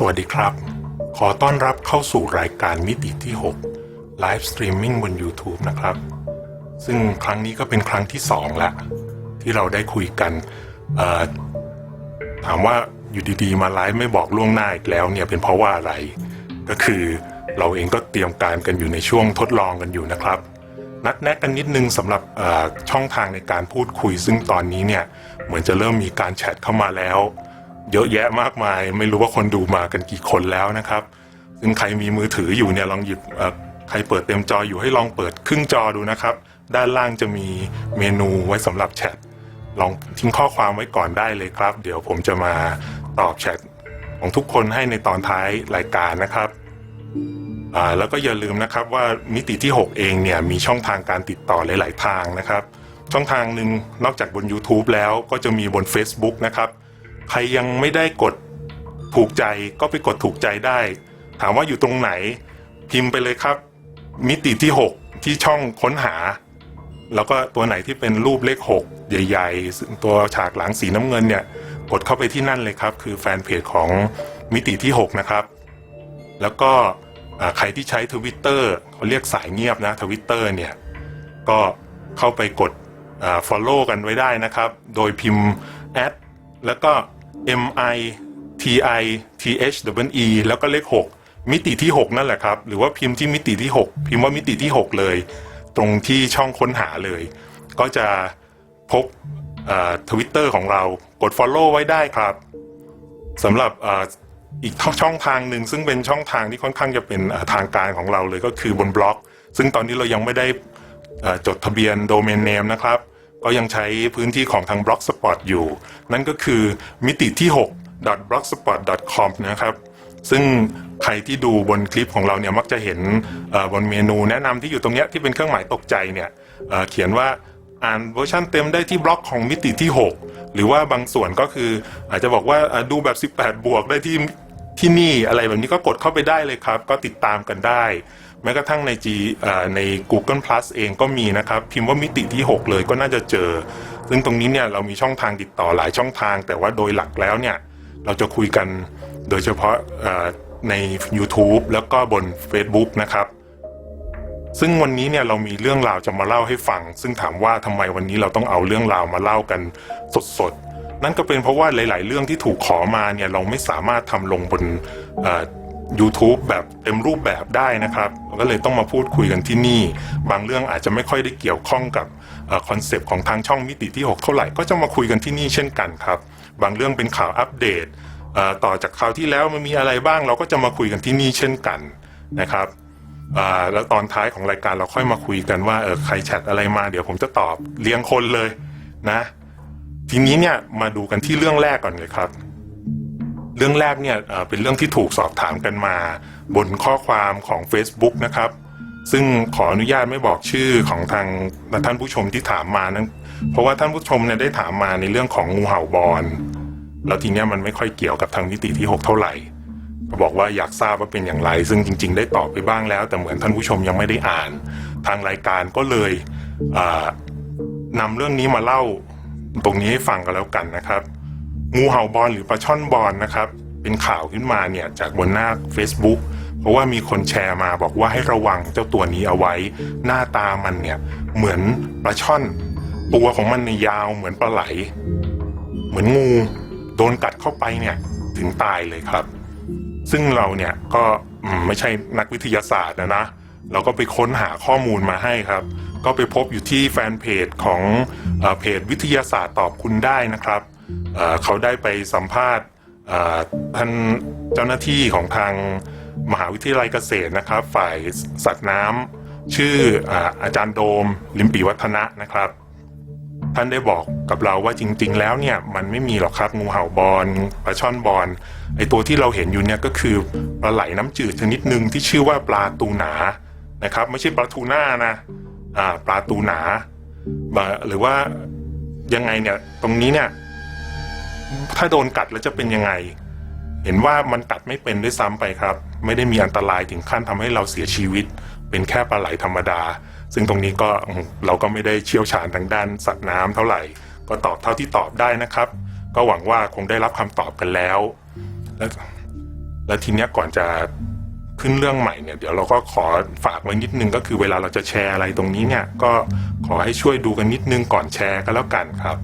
สวัสดีครับ ขอต้อนรับเข้าสู่รายการมิติที่6 Live Streaming บน YouTube นะครับ ซึ่งครั้งนี้ก็เป็นครั้งที่2แล้วที่เราได้คุยกัน ถามว่าอยู่ดีๆ มาไลฟ์ไม่บอกล่วงหน้าอีกแล้วเนี่ยเป็นเพราะว่าอะไร ก็คือเราเองก็เตรียมการกันอยู่ในช่วงทดลองกันอยู่นะครับ นัดแนะกันนิดนึงสำหรับช่องทางในการพูดคุย ซึ่งตอนนี้เนี่ยเหมือนจะเริ่มมีการแชทเข้ามาแล้ว เยอะแยะมากมาย ไม่รู้ว่าคนดูมากันกี่คนแล้วนะครับ ซึ่งใครมีมือถืออยู่เนี่ยลองหยิบใครเปิดเต็มจออยู่ให้ลองเปิดครึ่งจอดูนะครับ ด้านล่างจะมีเมนูไว้สำหรับแชทลองทิ้งข้อความไว้ก่อนได้เลยครับ เดี๋ยวผมจะมาตอบแชทของทุกคนให้ในตอนท้ายรายการนะครับแล้วก็อย่าลืมนะครับว่ามิติที่ 6 เองเนี่ยมีช่องทางการติดต่อหลาย ๆ ทางนะครับ ช่องทางหนึ่งนอกจากบน YouTube แล้วก็จะมีบน Facebook นะครับ ใครยังไม่ได้กดถูกใจก็ไปกดถูกใจได้ ถามว่าอยู่ตรงไหน พิมพ์ไปเลยครับ มิติที่ 6 ที่ช่องค้นหา แล้วก็ตัวไหนที่เป็นรูปเลข 6 ใหญ่ ๆ ตัวฉากหลังสีน้ำเงินเนี่ย กดเข้าไปที่นั่นเลยครับ คือแฟนเพจของมิติที่ 6 นะครับ แล้วก็ใครที่ใช้ทวิตเตอร์เขาเรียกสายเงียบนะทวิตเตอร์เนี่ย ก็เข้าไปกดอ่า follow กันไว้ได้นะครับ โดยพิมพ์ at แล้วก็ m i t i t h w e แล้วก็เลข 6 มิติที่ 6 นั่นแหละครับ หรือว่าพิมพ์ที่มิติที่ 6 พิมพ์ว่ามิติที่ 6 เลย ตรงที่ช่องค้นหาเลย ก็จะพบทวิตเตอร์ของเรากด follow ไว้ได้ครับสำหรับอ,อีกช่องทางหนึ่งซึ่งเป็นช่องทางที่ค่อนข้างจะเป็นทางการของเราเลยก็คือบนบล็อก ซึ่งตอนนี้เรายังไม่ได้จดทะเบียนโดเมนเนมนะครับ ก็ยังใช้พื้นที่ของทาง Blogspot อยู่ นั่นก็คือมิติที่ 6 blogspot.com นะครับ ซึ่งใครที่ดูบนคลิปของเราเนี่ยมักจะเห็นบนเมนูแนะนำที่อยู่ตรงเนี้ยที่เป็นเครื่องหมายตกใจเนี่ยเเขียนว่าอ่านเวอร์ชันเต็มได้ที่บล็อกของมิติที่ 6 หรือว่าบางส่วนก็คืออาจจะบอกว่าดูแบบ 18 บวกได้ที่ที่นี่อะไรแบบนี้ก็กดเข้าไปได้เลยครับ ก็ติดตามกันได้ แม้กระทั่งใน G อ่าใน Google Plus เองก็มีนะครับ พิมพ์ว่ามิติที่ 6 เลยก็น่าจะเจอ ซึ่งตรงนี้เนี่ยเรามีช่องทางติดต่อหลายช่องทาง แต่ว่าโดยหลักแล้วเนี่ยเราจะคุยกันโดยเฉพาะใน YouTube แล้วก็บน Facebook นะครับ ซึ่งวันนี้เนี่ยเรามีเรื่องราวจะมาเล่าให้ฟัง ซึ่งถามว่าทำไมวันนี้เราต้องเอาเรื่องราวมาเล่ากันสดๆ นั่นก็เป็นเพราะว่าหลาย ๆ เรื่องที่ถูกขอมาเนี่ยเราไม่สามารถทำลงบนเอ่อ YouTube แบบเต็มรูปแบบได้นะครับก็เลยต้องมาพูดคุยกันที่นี่ บางเรื่องอาจจะไม่ค่อยได้เกี่ยวข้องกับคอนเซปต์ของทางช่องมิติที่ 6 เท่าไหร่ก็จะมาคุยกันที่นี่เช่นกันครับ บางเรื่องเป็นข่าวอัปเดตต่อจากคราวที่แล้วมันมีอะไรบ้าง เราก็จะมาคุยกันที่นี่เช่นกันนะครับแล้วตอนท้ายของรายการเราค่อยมาคุยกันว่าเออใครแชทอะไรมาเดี๋ยวผมจะตอบเรียงคนเลยนะ ทีนี้เนี่ยมาดูกันที่เรื่องแรกก่อนเลยครับ เรื่องแรกเนี่ยเป็นเรื่องที่ถูกสอบถามกันมา บนข้อความของ Facebook นะครับ ซึ่งขออนุญาตไม่บอกชื่อของทางท่านผู้ชมที่ถามมานั้น เพราะว่าท่านผู้ชมเนี่ยได้ถามมาในเรื่องของงูเห่าบอลแล้วทีเนี้ยมันไม่ค่อยเกี่ยวกับทางมิติที่ 6 เท่าไหร่บอกว่าอยากทราบว่าเป็นอย่างไร ซึ่งจริง ๆ ได้ตอบไปบ้างแล้ว แต่เหมือนท่านผู้ชมยังไม่ได้อ่าน ทางรายการก็เลยนำเรื่องนี้มาเล่าตรงนี้ให้ฟังกันแล้วกันนะครับ งูเห่าบอลหรือปลาช่อนบอลนะครับ เป็นข่าวขึ้นมาเนี่ยจากบนหน้า Facebook เพราะว่ามีคนแชร์มาบอกว่าให้ระวังเจ้าตัวนี้เอาไว้ หน้าตามันเนี่ยเหมือนปลาช่อน ตัวของมันเนี่ยยาวเหมือนปลาไหล เหมือนงู โดนกัดเข้าไปเนี่ยถึงตายเลยครับ ซึ่งเราเนี่ยก็ไม่ใช่นักวิทยาศาสตร์นะนะเราก็ไปค้นหาข้อมูลมาให้ครับ ก็ไปพบอยู่ที่แฟนเพจของเอเพจวิทยาศาสตร์ตอบคุณได้นะครับ เขาได้ไปสัมภาษณ์ท่านเจ้าหน้าที่ของทางมหาวิทยาลัยเกษตรนะครับ ฝ่ายสัตว์น้ำชื่ออาอาจารย์โดมลิมปีวัฒนะนะครับ ท่านได้บอกกับเราว่าจริง ๆ แล้วเนี่ยมันไม่มีหรอกครับงูเห่าบอลปลาช่อนบอลไอตัวที่เราเห็นอยู่เนี่ยก็คือปลาไหลน้ำจืดชนิดหนึ่งที่ชื่อว่าปลาตูหนานะครับ ไม่ใช่ปลาทูน่านะปลาตูหนา หรือว่ายังไงเนี่ยตรงนี้เนี่ย ถ้าโดนกัดแล้วจะเป็นยังไง เห็นว่ามันกัดไม่เป็นด้วยซ้ำไปครับ ไม่ได้มีอันตรายถึงขั้นทำให้เราเสียชีวิต เป็นแค่ปลาไหลธรรมดา ซึ่งตรงนี้ก็เราก็ไม่ได้เชี่ยวชาญทางด้านสัตว์น้ำเท่าไหร่ ก็ตอบเท่าที่ตอบได้นะครับ ก็หวังว่าคงได้รับคำตอบกันแล้ว และแล้วทีเนี้ยก่อนจะขึ้นเรื่องใหม่เนี่ยเดี๋ยวเราก็ขอฝากไว้นิดนึงก็คือเวลาเราจะแชร์อะไรตรงนี้เนี่ยก็ขอให้ช่วยดูกันนิดนึงก่อนแชร์ก็แล้วกันครับ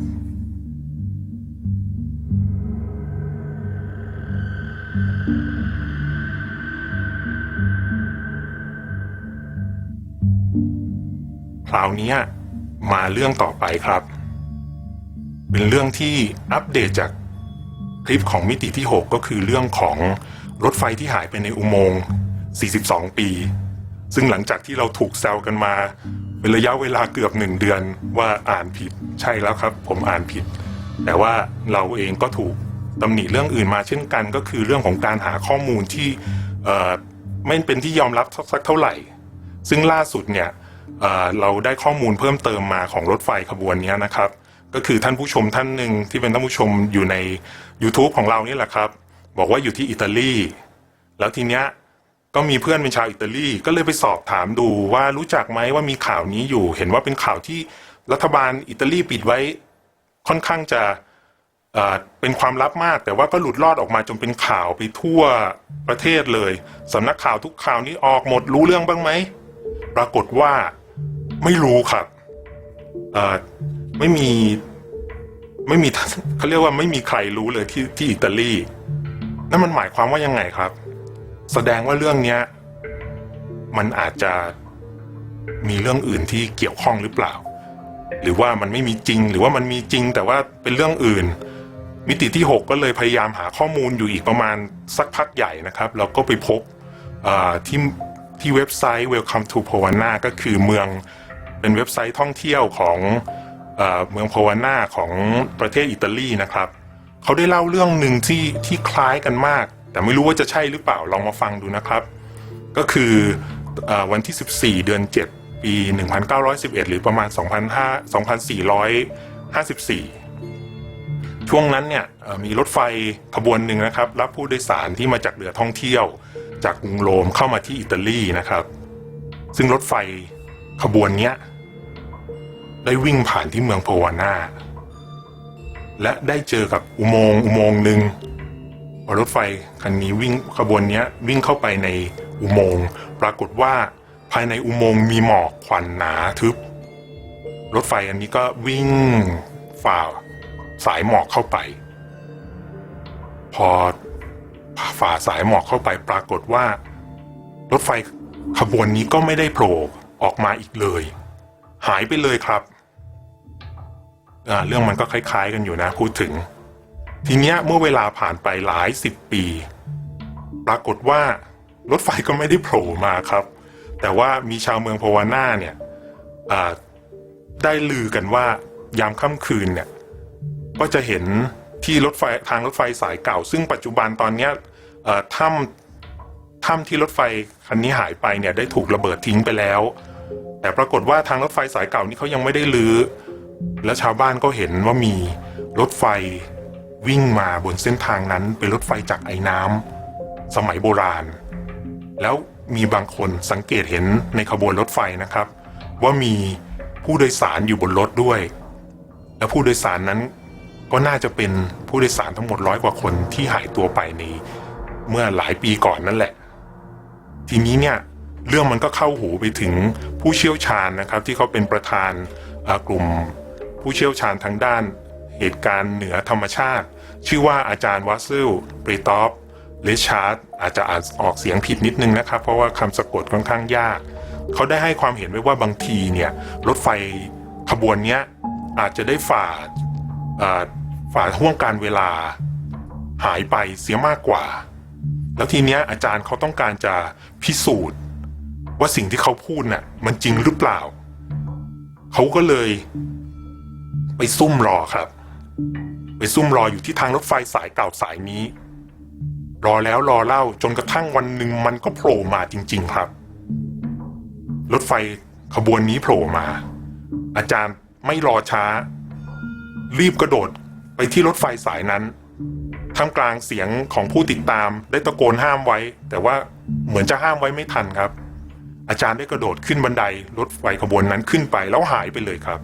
ราวนี้มาเรื่องต่อไปครับ เป็นเรื่องที่อัปเดตจากคลิปของมิติที่ 6 ก็คือเรื่องของรถไฟที่หายไปในอุโมงค์ 42 ปี ซึ่งหลังจากที่เราถูกแซวกันมาเป็นระยะเวลาเกือบหนึ่งเดือนว่าอ่านผิดใช่แล้วครับ ผมอ่านผิด แต่ว่าเราเองก็ถูกตำหนิเรื่องอื่นมาเช่นกัน ก็คือเรื่องของการหาข้อมูลที่ไม่เป็นที่ยอมรับสักเท่าไหร่ ซึ่งล่าสุดเนี่ย เเราได้ข้อมูลเพิ่มเติมมาของรถไฟขบวนนี้นะครับ ก็คือท่านผู้ชมท่านหนึ่งที่เป็นท่านผู้ชมอยู่ใน YouTube ของเรานี่แหละครับ บอกว่าอยู่ที่อิตาลี แล้วทีเนี้ยก็มีเพื่อนเป็นชาวอิตาลีก็เลยไปสอบถามดูว่ารู้จักไหมว่ามีข่าวนี้อยู่ เห็นว่าเป็นข่าวที่รัฐบาลอิตาลีปิดไว้ค่อนข้างจะเอ่อเป็นความลับมาก แต่ว่าก็หลุดรอดออกมาจนเป็นข่าวไปทั่วประเทศเลยสำนักข่าวทุกข่าวนี้ออกหมดรู้เรื่องบ้างไหม ปรากฏว่าไม่รู้ครับเอ่อไม่มีไม่มีเขาเรียกว่าไม่มีใครรู้เลยที่ที่อิตาลีนั่นมันหมายความว่ายังไงครับ แสดงว่าเรื่องเนี้ย มันอาจจะมีเรื่องอื่นที่เกี่ยวข้องหรือเปล่า หรือว่ามันไม่มีจริง หรือว่ามันมีจริง แต่ว่าเป็นเรื่องอื่น มิติที่ 6 ก็เลยพยายามหาข้อมูลอยู่อีกประมาณสักพักใหญ่นะครับแล้วก็ไปพบที่ ที่เว็บไซต์ Welcome to Povana ก็คือเมืองเป็นเว็บไซต์ท่องเที่ยวของเอเมืองโพวาน่าของประเทศอิตาลีนะครับ เขาได้เล่าเรื่องหนึ่งที่ที่คล้ายกันมาก แต่ไม่รู้ว่าจะใช่หรือเปล่าลองมาฟังดูนะครับ ก็คืออวันที่ 14 เดือน 7 ปี 1911 หรือประมาณ2454 ช่วงนั้นเนี่ยมีรถไฟขบวนหนึ่งนะครับ รับผู้โดยสารที่มาจากเรือท่องเที่ยว จากกรุงโรมเข้ามาที่อิตาลีนะครับ ซึ่งรถไฟขบวนเนี้ยได้วิ่งผ่านที่เมืองโพวาน่าและได้เจอกับอุโมงค์อุโมงค์หนึ่งพอรถไฟคันนี้วิ่งขบวนเนี้ยวิ่งเข้าไปในอุโมงค์ปรากฏว่าภายในอุโมงค์มีหมอกควันหนาทึบ รถไฟอันนี้ก็วิ่งฝ่าสายหมอกเข้าไป พอ ฝ่าสายหมอกเข้าไปปรากฏว่า รถไฟขบวนนี้ก็ไม่ได้โผล่ออกมาอีกเลย หายไปเลยครับเรื่องมันก็คล้ายๆกันอยู่นะพูดถึง ทีเนี้ยเมื่อเวลาผ่านไปหลายสิบปี ปรากฏว่ารถไฟก็ไม่ได้โผล่มาครับ แต่ว่ามีชาวเมืองพาวาน่าเนี่ยได้ลือกันว่ายามค่ำคืนเนี่ยก็จะเห็น ที่รถไฟทางรถไฟสายเก่า ซึ่งปัจจุบันตอนเนี้ยเอ่อถ้ำถ้ำที่รถไฟคันนี้หายไปเนี่ยได้ถูกระเบิดทิ้งไปแล้ว แต่ปรากฏว่าทางรถไฟสายเก่านี้เขายังไม่ได้ลื้อแล้วชาวบ้านก็เห็นว่ามีรถไฟวิ่งมาบนเส้นทางนั้นเป็นรถไฟจากไอ้น้ำสมัยโบราณ แล้วมีบางคนสังเกตเห็นในขบวนรถไฟนะครับ ว่ามีผู้โดยสารอยู่บนรถด้วย และผู้โดยสารนั้น ก็น่าจะเป็นผู้โดยสารทั้งหมดร้อยกว่าคนที่หายตัวไปในเมื่อหลายปีก่อนนั่นแหละ ทีนี้เนี่ยเรื่องมันก็เข้าหูไปถึงผู้เชี่ยวชาญนะครับ ที่เขาเป็นประธานกลุ่มผู้เชี่ยวชาญทางด้านเหตุการณ์เหนือธรรมชาติ ชื่อว่าอาจารย์วัสซิลปริตอฟเลชาร์ดอาจจะอ่านออกเสียงผิดนิดนึงนะครับ เพราะว่าคำสะกดค่อนข้างยาก เขาได้ให้ความเห็นไว้ว่าบางทีเนี่ยรถไฟขบวนนี้อาจจะได้ฝ่า ฝ่าห่วงการเวลา หายไปเสียมากกว่า แล้วทีเนี้ยอาจารย์เขาต้องการจะพิสูจน์ ว่าสิ่งที่เขาพูดน่ะ มันจริงหรือเปล่า เขาก็เลย ไปซุ่มรอครับ ไปซุ่มรออยู่ที่ทางรถไฟสายเก่าสายนี้ รอแล้วรอเล่าจนกระทั่งวันหนึ่งมันก็โผล่มาจริง ๆ ครับ รถไฟขบวนนี้โผล่มา อาจารย์ไม่รอช้า รีบกระโดด ไปที่รถไฟสายนั้นท่ามกลางเสียงของผู้ติดตามได้ตะโกนห้ามไว้ แต่ว่าเหมือนจะห้ามไว้ไม่ทันครับ อาจารย์ได้กระโดดขึ้นบันไดรถไฟขบวนนั้นขึ้นไปแล้วหายไปเลยครับ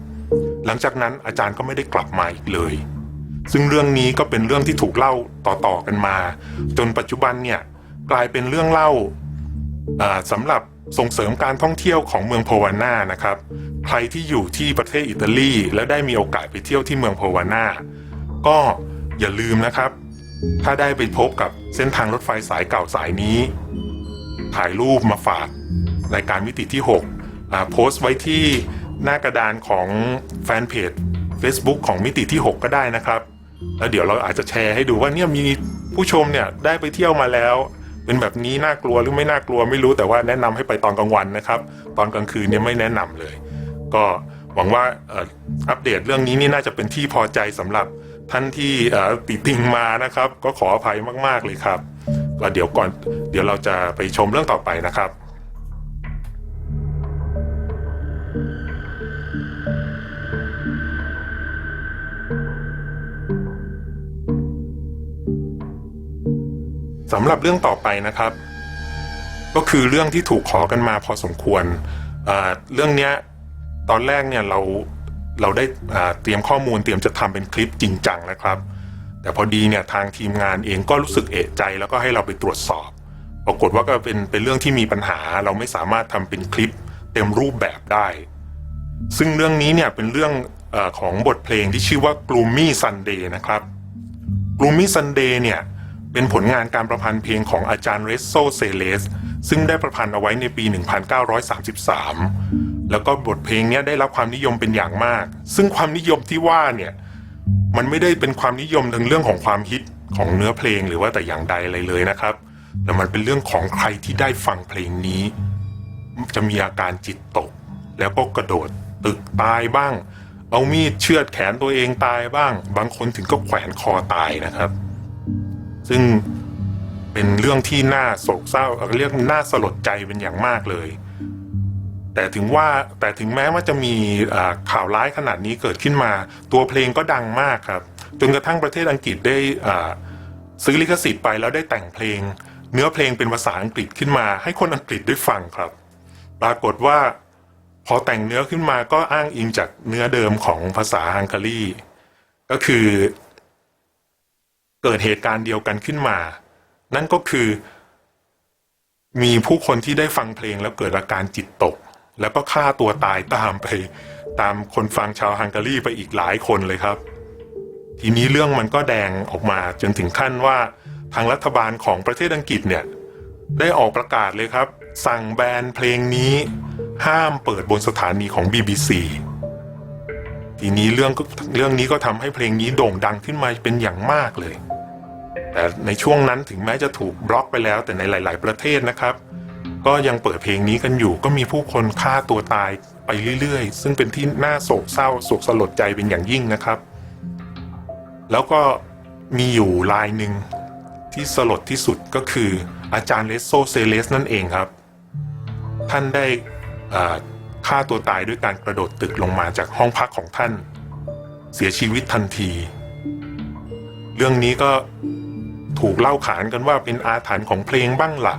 หลังจากนั้นอาจารย์ก็ไม่ได้กลับมาอีกเลย ซึ่งเรื่องนี้ก็เป็นเรื่องที่ถูกเล่าต่อๆกันมา จนปัจจุบันเนี่ยกลายเป็นเรื่องเล่าสำหรับส่งเสริมการท่องเที่ยวของเมืองโพวาน่านะครับ ใครที่อยู่ที่ประเทศอิตาลี และได้มีโอกาสไปเที่ยวที่เมืองโพวาน่า ก็อย่าลืมนะครับ ถ้าได้ไปพบกับเส้นทางรถไฟสายเก่าสายนี้ ถ่ายรูปมาฝากรายการมิติที่6อ่าโพสต์ไว้ที่หน้ากระดานของแฟนเพจ Facebook ของมิติที่ 6 ก็ได้นะครับ แล้วเดี๋ยวเราอาจจะแชร์ให้ดูว่าเนี่ยมีผู้ชมเนี่ยได้ไปเที่ยวมาแล้ว เป็นแบบนี้น่ากลัวหรือไม่น่ากลัวไม่รู้แต่ว่าแนะนำให้ไปตอนกลางวันนะครับ ตอนกลางคืนเนี่ยไม่แนะนำเลย ก็หวังว่าอัปเดตเรื่องนี้นี่น่าจะเป็นที่พอใจสำหรับ ท่านที่ติติงมานะครับ ก็ขออภัยมาก ๆ เลยครับก็เดี๋ยวก่อนเดี๋ยวเราจะไปชมเรื่องต่อไปนะครับสำหรับเรื่องต่อไปนะครับ ก็คือเรื่องที่ถูกขอกันมาพอสมควรเรื่องเนี้ยตอนแรกเนี่ยเรา เราได้เตรียมข้อมูลเตรียมจะทำเป็นคลิปจริงจังนะครับ แต่พอดีเนี่ยทางทีมงานเองก็รู้สึกเอะใจ แล้วก็ให้เราไปตรวจสอบ ปรากฏว่าก็เป็นเป็นเรื่องที่มีปัญหา เราไม่สามารถทำเป็นคลิปเต็มรูปแบบได้ ซึ่งเรื่องนี้เนี่ยเป็นเรื่องอของบทเพลงที่ชื่อว่า Gloomy Sunday นะครับ Gloomy Sunday เนี่ย เป็นผลงานการประพันธ์เพลงของอาจารย์เรสโซเซเลส ซึ่งได้ประพันธ์เอาไว้ในปี 1933 แล้วก็บทเพลงนี้ได้รับความนิยมเป็นอย่างมาก ซึ่งความนิยมที่ว่าเนี่ยมันไม่ได้เป็นความนิยมทางเรื่องของความฮิตของเนื้อเพลงหรือว่าแต่อย่างใดอะไรเลยนะครับ แต่มันเป็นเรื่องของใครที่ได้ฟังเพลงนี้ จะมีอาการจิตตก แล้วก็กระโดดตึกตายบ้าง เอามีดเชือดแขนตัวเองตายบ้าง บางคนถึงก็แขวนคอตายนะครับ ซึ่งเป็นเรื่องที่น่าโศกเศร้าเรียกน่าสลดใจเป็นอย่างมากเลย แต่ถึงว่าแต่ถึงแม้ว่าจะมีข่าวร้ายขนาดนี้เกิดขึ้นมา ตัวเพลงก็ดังมากครับจนกระทั่งประเทศอังกฤษได้ซื้อลิขสิทธิ์ไปแล้วได้แต่งเพลง เนื้อเพลงเป็นภาษาอังกฤษขึ้นมา ให้คนอังกฤษได้ฟังครับ ปรากฏว่าพอแต่งเนื้อขึ้นมาก็อ้างอิงจากเนื้อเดิมของภาษาฮังการีก็คือ เกิดเหตุการณ์เดียวกันขึ้นมา นั่นก็คือ มีผู้คนที่ได้ฟังเพลงแล้วเกิดอาการจิตตก แล้วก็ฆ่าตัวตายตามไป ตามคนฟังชาวฮังการีไปอีกหลายคนเลยครับ ทีนี้เรื่องมันก็แดงออกมาจนถึงขั้นว่าทางรัฐบาลของประเทศอังกฤษเนี่ยได้ออกประกาศเลยครับ สั่งแบนเพลงนี้ห้ามเปิดบนสถานีของ BBC ทีนี้เรื่องก็เรื่องนี้ก็ทำให้เพลงนี้โด่งดังขึ้นมาเป็นอย่างมากเลย แต่ในช่วงนั้นถึงแม้จะถูกบล็อกไปแล้ว แต่ในหลาย ๆ ประเทศนะครับ ก็ยังเปิดเพลงนี้กันอยู่ ก็มีผู้คนฆ่าตัวตายไปเรื่อย ๆ ซึ่งเป็นที่น่าโศกเศร้าโศกสลดใจเป็นอย่างยิ่งนะครับ แล้วก็มีอยู่ลายหนึ่งที่สลดที่สุดก็คืออาจารย์เลสโซเซเลสนั่นเองครับ ท่านได้ฆ่าตัวตายด้วยการกระโดดตึกลงมาจากห้องพักของท่าน เสียชีวิตทันที เรื่องนี้ก็ ถูกเล่าขานกันว่าเป็นอาถรรพ์ของเพลงบ้างละ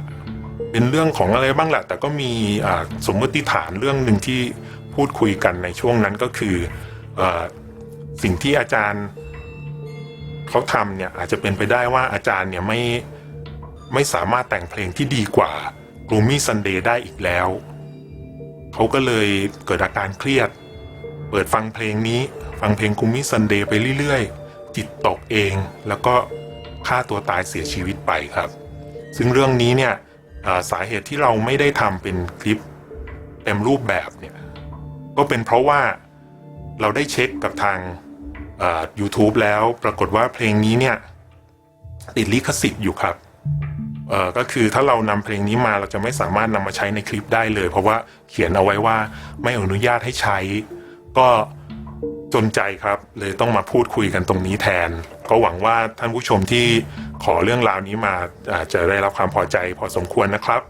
เป็นเรื่องของอะไรบ้างละแต่ก็มีสมมติฐานเรื่องหนึ่งที่พูดคุยกันในช่วงนั้นก็คืออสิ่งที่อาจารย์เขาทำเนี่ยอาจจะเป็นไปได้ว่าอาจารย์เนี่ยไม่ไม่สามารถแต่งเพลงที่ดีกว่า Gloomy Sunday ได้อีกแล้ว เขาก็เลยเกิดอาการเครียด เปิดฟังเพลงนี้ ฟังเพลง Gloomy Sunday ไปเรื่อยๆ จิตตกเองแล้วก็ ฆ่าตัวตายเสียชีวิตไปครับ ซึ่งเรื่องนี้เนี่ยสาเหตุที่เราไม่ได้ทำเป็นคลิปเต็มรูปแบบเนี่ยก็เป็นเพราะว่าเราได้เช็คกับทาง YouTube แล้วปรากฏว่าเพลงนี้เนี่ยติดลิขสิทธิ์อยู่ครับก็คือถ้าเรานำเพลงนี้มาเราจะไม่สามารถนำมาใช้ในคลิปได้เลย เพราะว่าเขียนเอาไว้ว่าไม่อนุญาตให้ใช้ ก็ จนใจครับ เลยต้องมาพูดคุยกันตรงนี้แทน ก็หวังว่าท่านผู้ชมที่ขอเรื่องราวนี้มาอาจจะได้รับความพอใจพอสมควรนะครับ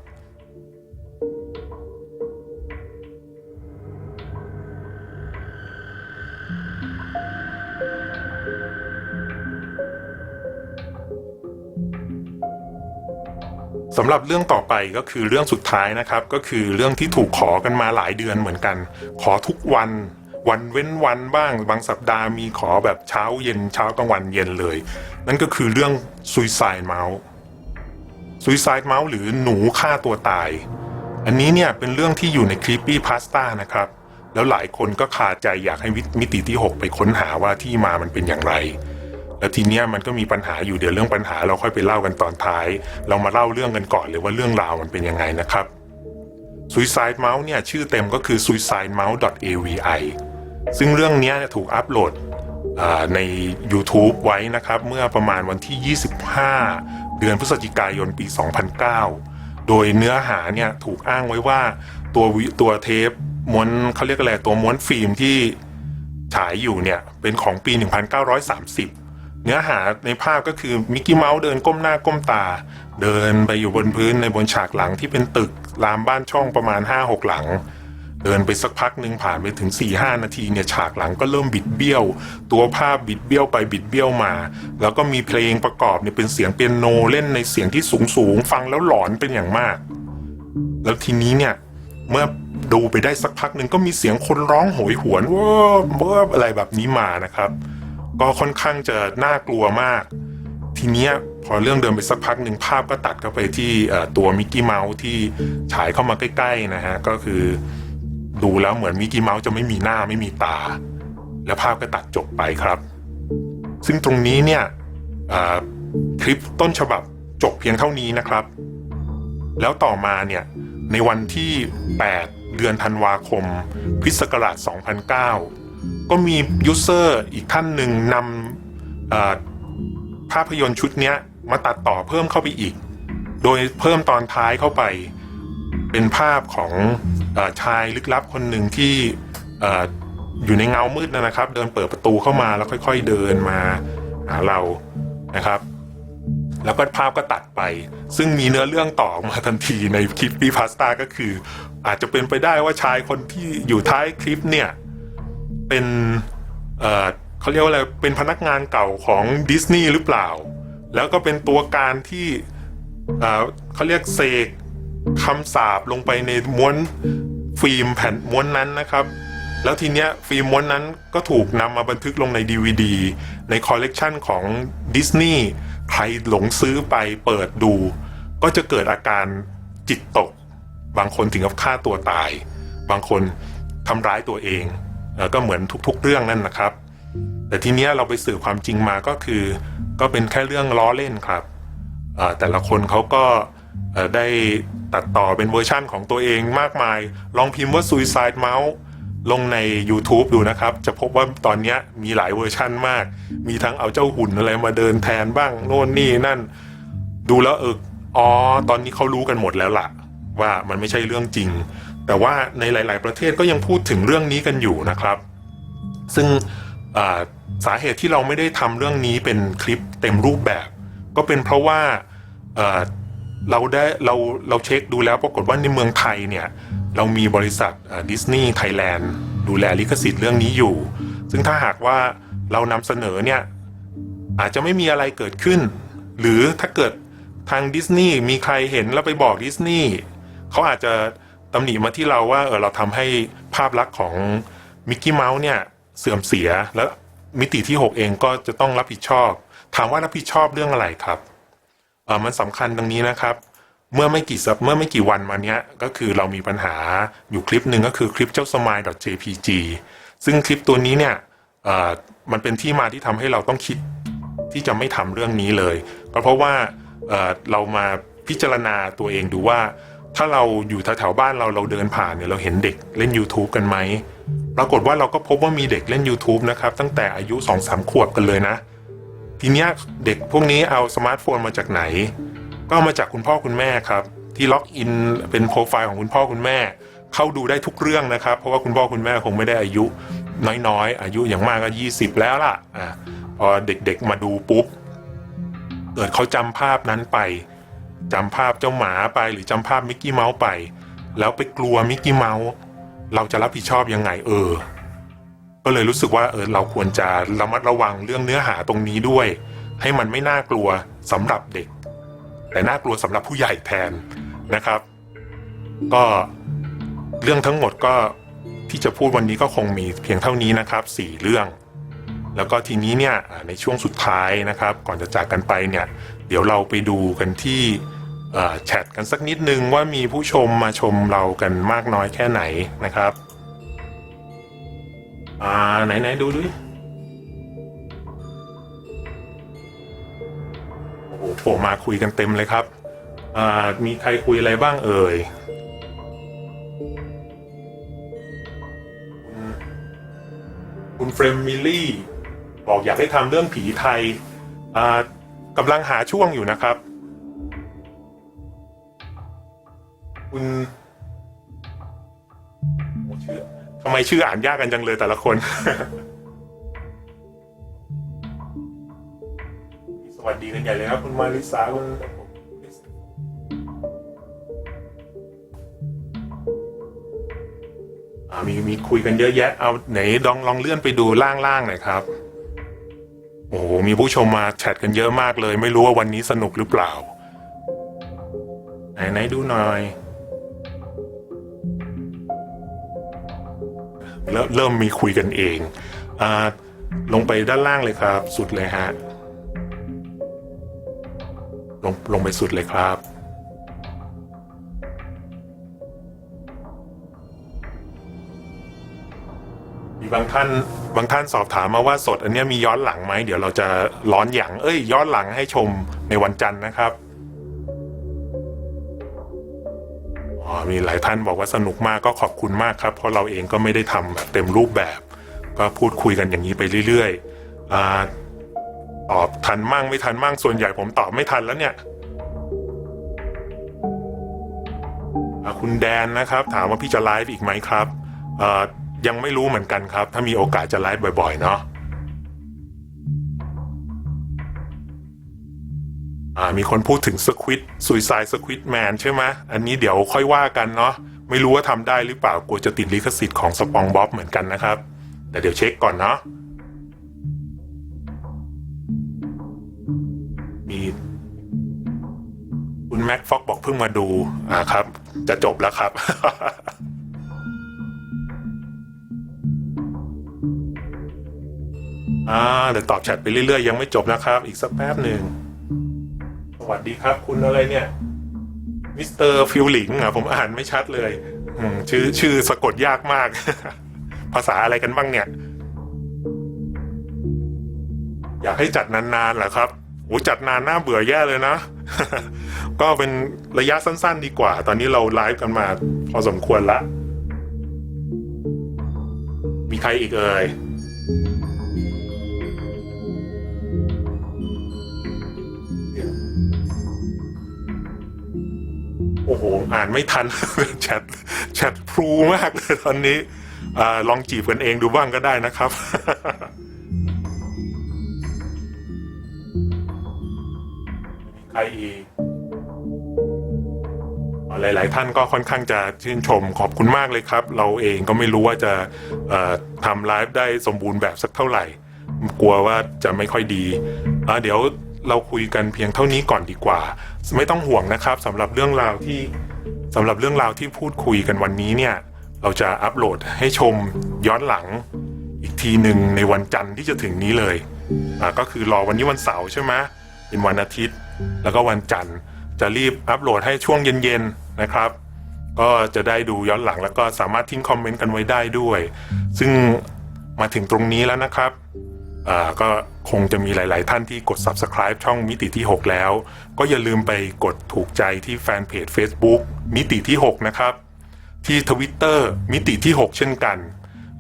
สำหรับเรื่องต่อไปก็คือเรื่องสุดท้ายนะครับ ก็คือเรื่องที่ถูกขอกันมาหลายเดือนเหมือนกัน ขอทุกวัน วันเว้นวันบ้าง บางสัปดาห์มีขอแบบเช้าเย็นเช้ากลางวันเย็นเลย นั่นก็คือเรื่อง Suicide Mouse Suicide Mouse หรือหนูฆ่าตัวตาย อันนี้เนี่ยเป็นเรื่องที่อยู่ใน Creepy Pasta นะครับ แล้วหลายคนก็คาดใจอยากให้มิติที่ 6 ไปค้นหาว่าที่มามันเป็นอย่างไรแล้วทีเนี้ยมันก็มีปัญหาอยู่เดี๋ยวเรื่องปัญหาเราค่อยไปเล่ากันตอนท้าย เรามาเล่าเรื่องกันก่อนเลยว่าเรื่องราวมันเป็นยังไงนะครับ Suicide Mouse เนี่ยชื่อเต็มก็คือ suicidemouse.avi ซึ่งเรื่องนี้ถูกอัปโหลดใน YouTube ไว้นะครับ เมื่อประมาณวันที่ 25 เดือนพฤศจิกายนปี 2009 โดยเนื้อหาเนี่ยถูกอ้างไว้ว่าตัวตัวเทปม้วนเขาเรียกอะไรตัวม้วนฟิล์มที่ฉายอยู่เนี่ยเป็นของปี 1930 เนื้อหาในภาพก็คือมิกกี้เมาส์เดินก้มหน้าก้มตา เดินไปอยู่บนพื้นในบนฉากหลังที่เป็นตึกรามบ้านช่องประมาณ 5-6 หลัง เดินไปสักพักหนึ่งผ่านไปถึง4-5นาทีเนี่ยฉากหลังก็เริ่มบิดเบี้ยว ตัวภาพบิดเบี้ยวไปบิดเบี้ยวมา แล้วก็มีเพลงประกอบเนี่ยเป็นเสียงเปียโนเล่นในเสียงที่สูงสูงๆฟังแล้วหลอนเป็นอย่างมาก แล้วทีนี้เนี่ยเมื่อดูไปได้สักพักหนึ่งก็มีเสียงคนร้องโหยหวนเว่าเว่าอะไรแบบนี้มานะครับ ก็ค่อนข้างจะน่ากลัวมาก ทีเนี้ยพอเรื่องเดินไปสักพักหนึ่งภาพก็ตัดเข้าไปที่ตัวมิกกี้เมาส์ที่ฉายเข้ามาใกล้ๆนะฮะก็คือ ดูแล้วเหมือนมิกกี้เมาส์จะไม่มีหน้าไม่มีตา แล้วภาพก็ตัดจบไปครับ ซึ่งตรงนี้เนี่ยคลิปต้นฉบับจบเพียงเท่านี้นะครับ แล้วต่อมาเนี่ยในวันที่ 8 เดือนธันวาคมพุทธศักราช 2009 ก็มียูเซอร์อีกท่านหนึ่งนำภาพยนตร์ชุดนี้มาตัดต่อเพิ่มเข้าไปอีก โดยเพิ่มตอนท้ายเข้าไป เป็นภาพของ ชายลึกลับคนหนึ่งที่ออยู่ในเงามืดนะครับ เดินเปิดประตูเข้ามาแล้วค่อย ๆ เดินมาหาเรานะครับ แล้วก็ภาพก็ตัดไป ซึ่งมีเนื้อเรื่องต่อออกมาทันทีในคลิปปีพาสต้าก็คือ อาจจะเป็นไปได้ว่าชายคนที่อยู่ท้ายคลิปเนี่ย เป็นเเขาเรียกว่าอะไรเป็นพนักงานเก่าของดิสนีย์หรือเปล่า แล้วก็เป็นตัวการที่เเขาเรียกเสก คำสาปลงไปในม้วนฟิล์มแผ่นม้วนนั้นนะครับ แล้วทีเนี้ยฟิล์มม้วนนั้นก็ถูกนำมาบันทึกลงใน DVD ในคอลเลกชันของดิสนีย์ใครหลงซื้อไปเปิดดู ก็จะเกิดอาการจิตตก บางคนถึงกับฆ่าตัวตาย บางคนทำร้ายตัวเองเออก็เหมือนทุกๆเรื่องนั่นนะครับ แต่ทีเนี้ยเราไปสื่อความจริงมาก็คือ ก็เป็นแค่เรื่องล้อเล่นครับแต่ละคนเขาก็ ได้ตัดต่อเป็นเวอร์ชั่นของตัวเองมากมาย ลองพิมพ์ว่า Suicide Mouse ลงใน YouTube ดูนะครับ จะพบว่าตอนนี้มีหลายเวอร์ชั่นมาก มีทั้งเอาเจ้าหุ่นอะไรมาเดินแทนบ้าง โน่นนี่นั่น ดูแล้วเอออ๋อ ตอนนี้เขารู้กันหมดแล้วล่ะ ว่ามันไม่ใช่เรื่องจริง แต่ว่าในหลาย ๆ ประเทศก็ยังพูดถึงเรื่องนี้กันอยู่นะครับ ซึ่งสาเหตุที่เราไม่ได้ทำเรื่องนี้เป็นคลิปเต็มรูปแบบ ก็เป็นเพราะว่า เราได้เราเราเช็คดูแล้วปรากฏว่าในเมืองไทยเนี่ยเรามีบริษัทดิสนีย์ไทยแลนด์ดูแลลิขสิทธิ์เรื่องนี้อยู่ ซึ่งถ้าหากว่าเรานำเสนอเนี่ยอาจจะไม่มีอะไรเกิดขึ้น หรือถ้าเกิดทางดิสนีย์มีใครเห็นแล้วไปบอกดิสนีย์เขาอาจจะตำหนิมาที่เราว่าเออเราทำให้ภาพลักษณ์ของมิกกี้เมาส์เนี่ยเสื่อมเสียแล้วมิติที่ 6 เองก็จะต้องรับผิดชอบ ถามว่ารับผิดชอบเรื่องอะไรครับ เออมันสำคัญตรงนี้นะครับ เมื่อไม่กี่สัปเมื่อไม่กี่วันมาเนี้ยก็คือเรามีปัญหาอยู่คลิปหนึ่งก็คือคลิปเจ้าสมาย .jpg ซึ่งคลิปตัวนี้เนี่ยเออมันเป็นที่มาที่ทำให้เราต้องคิดที่จะไม่ทำเรื่องนี้เลยก็เพราะว่าเออเรามาพิจารณาตัวเองดูว่า ถ้าเราอยู่แถวๆบ้านเราเราเดินผ่านเนี่ยเราเห็นเด็กเล่น YouTube กันไหมปรากฏว่าเราก็พบว่ามีเด็กเล่น YouTube นะครับ ตั้งแต่อายุ2อสามขวบกันเลยนะ ทีเนี้ยเด็กพวกนี้เอาสมาร์ทโฟนมาจากไหน ก็มาจากคุณพ่อคุณแม่ครับ ที่ล็อกอินเป็นโปรไฟล์ของคุณพ่อคุณแม่ เข้าดูได้ทุกเรื่องนะครับ เพราะว่าคุณพ่อคุณแม่คงไม่ได้อายุน้อยๆ อายุอย่างมากก็ 20 แล้วล่ะอะพอเด็กๆมาดูปุ๊บเกิดเขาจำภาพนั้นไปจำภาพเจ้าหมาไป หรือจำภาพมิกกี้เมาส์ไป แล้วไปกลัวมิกกี้เมาส์เราจะรับผิดชอบยังไงเออ ก็เลยรู้สึกว่าเออเราควรจะระมัดระวังเรื่องเนื้อหาตรงนี้ด้วย ให้มันไม่น่ากลัวสำหรับเด็ก แต่น่ากลัวสำหรับผู้ใหญ่แทนนะครับ ก็เรื่องทั้งหมดก็ที่จะพูดวันนี้ก็คงมีเพียงเท่านี้นะครับสี่เรื่อง แล้วก็ทีนี้เนี่ยในช่วงสุดท้ายนะครับ ก่อนจะจากกันไปเนี่ย เดี๋ยวเราไปดูกันที่แชทกันสักนิดนึงว่ามีผู้ชมมาชมเรากันมากน้อยแค่ไหนนะครับ อ่าไหนไหนดูดิโอ้โหโผล่มาคุยกันเต็มเลยครับ อ่ามีใครคุยอะไรบ้างเอ่ยคุณเฟรมมิลลี่บอกอยากให้ทำเรื่องผีไทย อ่ากำลังหาช่วงอยู่นะครับ คุณโอ้ชื่อ ทำไมชื่ออ่านยากกันจังเลยแต่ละคน สวัสดีกันใหญ่เลยครับ คุณมาริสาคุณมีมีคุยกันเยอะแยะ เอาไหนลองลองเลื่อนไปดูล่างๆหน่อยครับ โอ้โห มีผู้ชมมาแชทกันเยอะมากเลย ไม่รู้ว่าวันนี้สนุกหรือเปล่า ไหนไหนดูหน่อย เริ่มเริ่มมีคุยกันเองอลงไปด้านล่างเลยครับ สุดเลยฮะลงลงไปสุดเลยครับ มีบางท่านบางท่านสอบถามมาว่าสดอันนี้มีย้อนหลังไหม เดี๋ยวเราจะร้อนอย่าง เอ้ย ย้อนหลังให้ชมในวันจันทร์นะครับ มีหลายท่านบอกว่าสนุกมากก็ขอบคุณมากครับ เพราะเราเองก็ไม่ได้ทำแบบเต็มรูปแบบ ก็พูดคุยกันอย่างนี้ไปเรื่อยๆตอบทันมั่งไม่ทันมั่งส่วนใหญ่ผมตอบไม่ทันแล้วเนี่ยคุณแดนนะครับ ถามว่าพี่จะไลฟ์อีกไหมครับยังไม่รู้เหมือนกันครับ ถ้ามีโอกาสจะไลฟ์บ่อยๆเนาะ มีคนพูดถึงสควิตซุยไซสควิตแมนใช่ไหมอันนี้เดี๋ยวค่อยว่ากันเนาะไม่รู้ว่าทำได้หรือเปล่ากลัวจะติดลิขสิทธิ์ของสปองบ๊อบเหมือนกันนะครับ แต่เดี๋ยวเช็คก่อนเนาะมีคุณแม็กฟ็อกบอกเพิ่งมาดูอ่าครับ จะจบแล้วครับอ่าเดี๋ยวตอบแชทไปเรื่อยๆ ยังไม่จบนะครับ อีกสักแป๊บหนึ่ง วัสดีครับ คุณอะไรเนี่ยมิสเตอร์ฟิวหลิงอะผมอ่านไม่ชัดเลยชื่อชื่อสะกดยากมาก ภาษาอะไรกันบ้างเนี่ย อยากให้จัดนานๆเหรอครับโอ้จัดนานน่าเบื่อแย่เลยนะ ก็เป็นระยะสั้นๆดีกว่า ตอนนี้เราไลฟ์กันมา พอสมควรละ มีใครอีกเอ่ย อ้โห อ่านไม่ทัน แชทแชทพลูมากเลยตอนนี้อลองจีบกันเองดูบ้างก็ได้นะครับ ใครอีกอ๋หลาย ๆ ท่านก็ค่อนข้างจะชื่นชมขอบคุณมากเลยครับ เราเองก็ไม่รู้ว่าจะทำไลฟ์ได้สมบูรณ์แบบสักเท่าไหร่ กลัวว่าจะไม่ค่อยดี เดี๋ยว เราคุยกันเพียงเท่านี้ก่อนดีกว่า ไม่ต้องห่วงนะครับสำหรับเรื่องราวที่สำหรับเรื่องราวที่พูดคุยกันวันนี้เนี่ย เราจะอัปโหลดให้ชมย้อนหลังอีกทีหนึ่งในวันจันทร์ที่จะถึงนี้เลยอ่าก็คือรอวันนี้วันเสาร์ใช่ไหมเป็นวันอาทิตย์ แล้วก็วันจันทร์จะรีบอัปโหลดให้ช่วงเย็นๆนะครับ ก็จะได้ดูย้อนหลังแล้วก็สามารถทิ้งคอมเมนต์กันไว้ได้ด้วย ซึ่งมาถึงตรงนี้แล้วนะครับ ก็คงจะมีหลาย ๆ ท่านที่กด subscribe ช่องมิติที่ 6 แล้ว ก็อย่าลืมไปกดถูกใจที่แฟนเพจ Facebook มิติที่ 6 นะครับ ที่ Twitter มิติที่ 6 เช่นกัน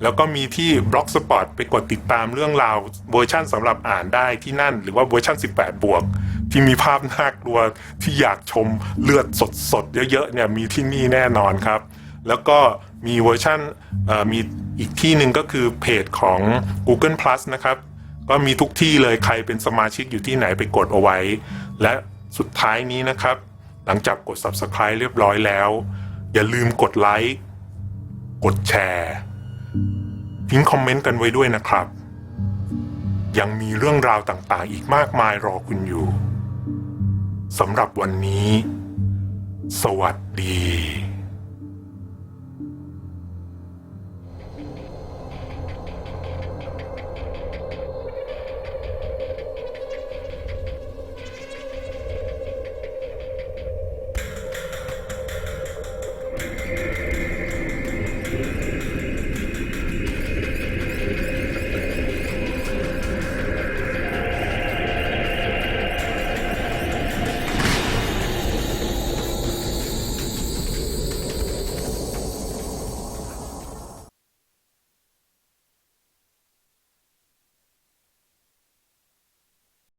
แล้วก็มีที่ Blogspot ไปกดติดตามเรื่องราวเวอร์ชั่นสำหรับอ่านได้ที่นั่น หรือว่าเวอร์ชั่น 18 บวก ที่มีภาพน่ากลัวที่อยากชมเลือดสด ๆ เยอะ ๆ เนี่ยมีที่นี่แน่นอนครับ แล้วก็มีเวอร์ชันมีอีกที่หนึ่งก็คือเพจของ Google Plus นะครับ ก็มีทุกที่เลยใครเป็นสมาชิกอยู่ที่ไหนไปกดเอาไว้ และสุดท้ายนี้นะครับ หลังจากกด Subscribe เรียบร้อยแล้ว อย่าลืมกดไลค์กดแชร์ทิ้งคอมเมนต์กันไว้ด้วยนะครับ ยังมีเรื่องราวต่างๆ อีกมากมายรอคุณอยู่สำหรับวันนี้ สวัสดี